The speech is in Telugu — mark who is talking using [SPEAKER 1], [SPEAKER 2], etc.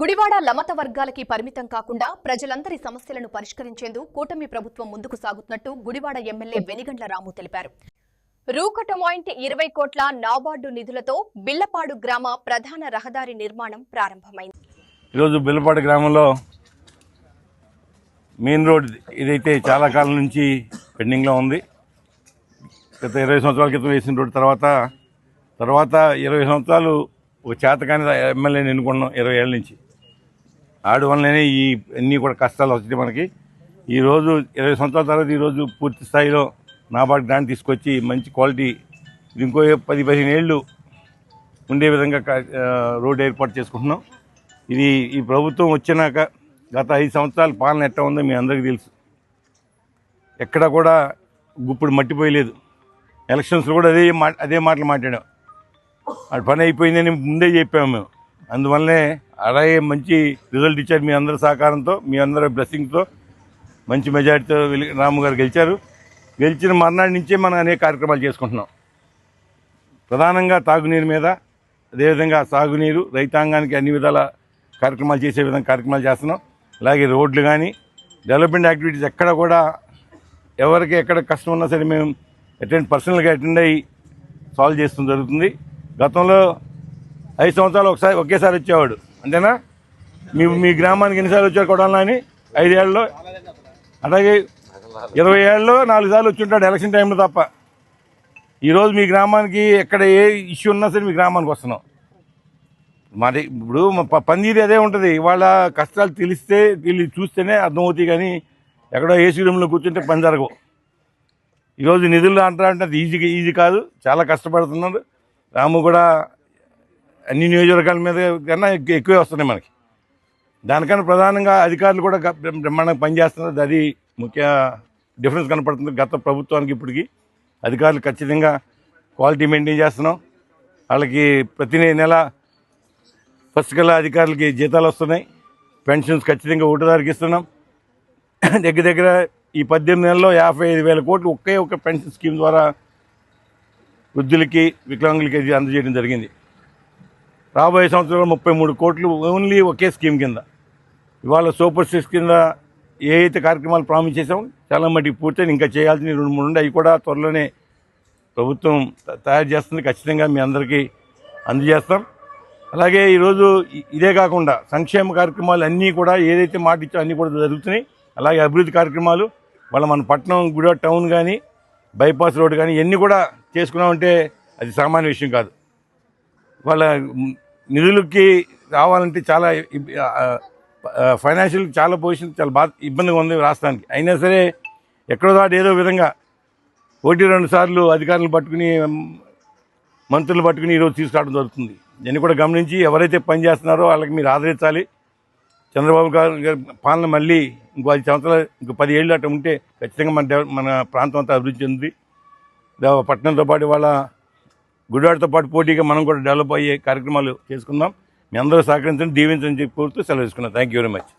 [SPEAKER 1] గుడివాడ లమత వర్గాలకి పరిమితం కాకుండా ప్రజలందరి సమస్యలను పరిష్కరించేందుకు కూటమి ప్రభుత్వం ముందుకు సాగుతున్నట్టు గుడివాడ ఎమ్మెల్యే వెనిగండ్ల రాము తెలిపారు. రూకట పాయింట్ ఇరవై కోట్ల నాబార్డు నిధులతో బిల్లపాడు గ్రామ ప్రధాన రహదారి నిర్మాణం ప్రారంభమైంది.
[SPEAKER 2] ఈరోజు బిల్లపాడు గ్రామంలో మెయిన్ రోడ్ ఇదైతే చాలా కాలం నుంచి పెండింగ్లో ఉంది. గత ఇరవై సంవత్సరాల క్రితం వేసిన రోడ్డు తర్వాత తర్వాత ఇరవై సంవత్సరాలు ఒక చేతకాని ఎమ్మెల్యేని ఎన్నుకున్నాం ఇరవై ఏళ్ళ నుంచి. ఆడి వల్లనే ఈ అన్నీ కూడా కష్టాలు వచ్చాయి మనకి. ఈరోజు ఇరవై సంవత్సరాల తర్వాత ఈరోజు పూర్తి స్థాయిలో నాబార్డ్ గ్రాంట్ తీసుకొచ్చి మంచి క్వాలిటీ ఇది ఇంకో పది పదిహేను ఏళ్ళు ఉండే విధంగా రోడ్డు ఏర్పాటు చేసుకుంటున్నాం. ఇది ఈ ప్రభుత్వం వచ్చినాక గత ఐదు సంవత్సరాల పాలన ఎట్లా ఉందో మీ అందరికీ తెలుసు. ఎక్కడ కూడా గుప్పుడు మట్టిపోయలేదు. ఎలక్షన్స్లో కూడా అదే మా అదే మాటలు మాట్లాడాం. అది పని అయిపోయిందని ముందే చెప్పాము మేము. అందువల్లనే అలాగే మంచి రిజల్ట్ ఇచ్చారు మీ అందరి సహకారంతో మీ అందరి బ్లెస్సింగ్తో మంచి మెజారిటీతో వెలి- రాము గారు గెలిచారు. గెలిచిన మర్నాడు నుంచే మనం అనేక కార్యక్రమాలు చేసుకుంటున్నాం. ప్రధానంగా తాగునీరు మీద అదేవిధంగా సాగునీరు రైతాంగానికి అన్ని విధాల కార్యక్రమాలు చేసే విధంగా కార్యక్రమాలు చేస్తున్నాం. అలాగే రోడ్లు కానీ డెవలప్మెంట్ యాక్టివిటీస్ ఎక్కడ కూడా ఎవరికి ఎక్కడ కష్టం ఉన్నా సరే మేము అటెండ్ పర్సనల్గా అటెండ్ అయ్యి సాల్వ్ చేస్తూ జరుగుతుంది. గతంలో ఐదు సంవత్సరాలు ఒకసారి ఒకేసారి వచ్చేవాడు. అంతేనా? మీ మీ గ్రామానికి ఎన్నిసార్లు వచ్చారు కొడాలని అని ఐదేళ్ళలో? అలాగే ఇరవై ఏళ్ళలో నాలుగు సార్లు వచ్చి ఉంటాడు ఎలక్షన్ టైంలో తప్ప. ఈరోజు మీ గ్రామానికి ఎక్కడ ఏ ఇష్యూ ఉన్నా సరే మీ గ్రామానికి వస్తున్నాం. మరి ఇప్పుడు మా ప- పందిరి అదే ఉంటుంది. వాళ్ళ కష్టాలు తెలిస్తే వీళ్ళు చూస్తేనే అర్థమవుతాయి కానీ ఎక్కడో ఏసీ రూమ్లో కూర్చుంటే పని జరగవు. ఈరోజు నిధులు అంటారంటే అది ఈజీ ఈజీ కాదు. చాలా కష్టపడుతున్నారు. రాము కూడా అన్ని నియోజకవర్గాల మీద కన్నా ఎక్కువే వస్తున్నాయి మనకి. దానికన్నా ప్రధానంగా అధికారులు కూడా బ్రహ్మాండంగా పనిచేస్తున్నారు అది ముఖ్య డిఫరెన్స్ కనపడుతుంది గత ప్రభుత్వానికి ఇప్పటికి. అధికారులు ఖచ్చితంగా క్వాలిటీ మెయింటైన్ చేస్తున్నాం. వాళ్ళకి ప్రతి నెల ఫస్ట్ కల్లా అధికారులకి జీతాలు వస్తున్నాయి. పెన్షన్స్ ఖచ్చితంగా ఒకటిదారికి ఇస్తున్నాం. దగ్గర దగ్గర ఈ పద్దెనిమిది నెలల్లో యాభై ఐదు వేల కోట్లు ఒకే ఒక పెన్షన్ స్కీమ్ ద్వారా వృద్ధులకి వికలాంగులకి అది అందజేయడం జరిగింది. రాబోయే సంవత్సరంలో ముప్పై మూడు కోట్లు ఓన్లీ ఒకే స్కీమ్ కింద. ఇవాళ సూపర్ సిక్స్ కింద ఏ అయితే కార్యక్రమాలు ప్రామిస్ చేసాం చాలా మటుకు పూర్తయిన ఇంకా చేయాల్సిన రెండు మూడు ఉండే అవి కూడా త్వరలోనే ప్రభుత్వం తయారు చేస్తుంది. ఖచ్చితంగా మీ అందరికీ అందజేస్తాం. అలాగే ఈరోజు ఇదే కాకుండా సంక్షేమ కార్యక్రమాలు అన్నీ కూడా ఏదైతే మాట ఇచ్చో అన్నీ కూడా జరుగుతున్నాయి. అలాగే అభివృద్ధి కార్యక్రమాలు వాళ్ళ మన పట్టణం గుడ టౌన్ కానీ బైపాస్ రోడ్ కానీ ఇవన్నీ కూడా చేసుకున్నామంటే అది సామాన్య విషయం కాదు. వాళ్ళ నిధులకి రావాలంటే చాలా ఫైనాన్షియల్ చాలా పొజిషన్ చాలా బాగా ఇబ్బందిగా ఉంది రాష్ట్రానికి. అయినా సరే ఎక్కడో దాటి ఏదో విధంగా ఒకటి రెండు సార్లు అధికారులు పట్టుకుని మంత్రులు పట్టుకుని ఈరోజు తీసుకురావడం జరుగుతుంది. దీన్ని కూడా గమనించి ఎవరైతే పని చేస్తున్నారో వాళ్ళకి మీరు ఆదరించాలి. చంద్రబాబు గారు గారి పాలన మళ్ళీ ఇంకో ఐదు సంవత్సరాలు ఇంకో పది ఏళ్ళు అట్లా ఉంటే ఖచ్చితంగా మన మన ప్రాంతం అంతా అభివృద్ధి చెంది పట్టణంతో పాటు వాళ్ళ గుడివాడతో పాటు పోటీగా మనం కూడా డెవలప్ అయ్యే కార్యక్రమాలు చేసుకుందాం. మీ అందరూ సహకరించండి దీవించని చెప్పి కోరుతూ సెలవు తీసుకున్నాం. Thank you very much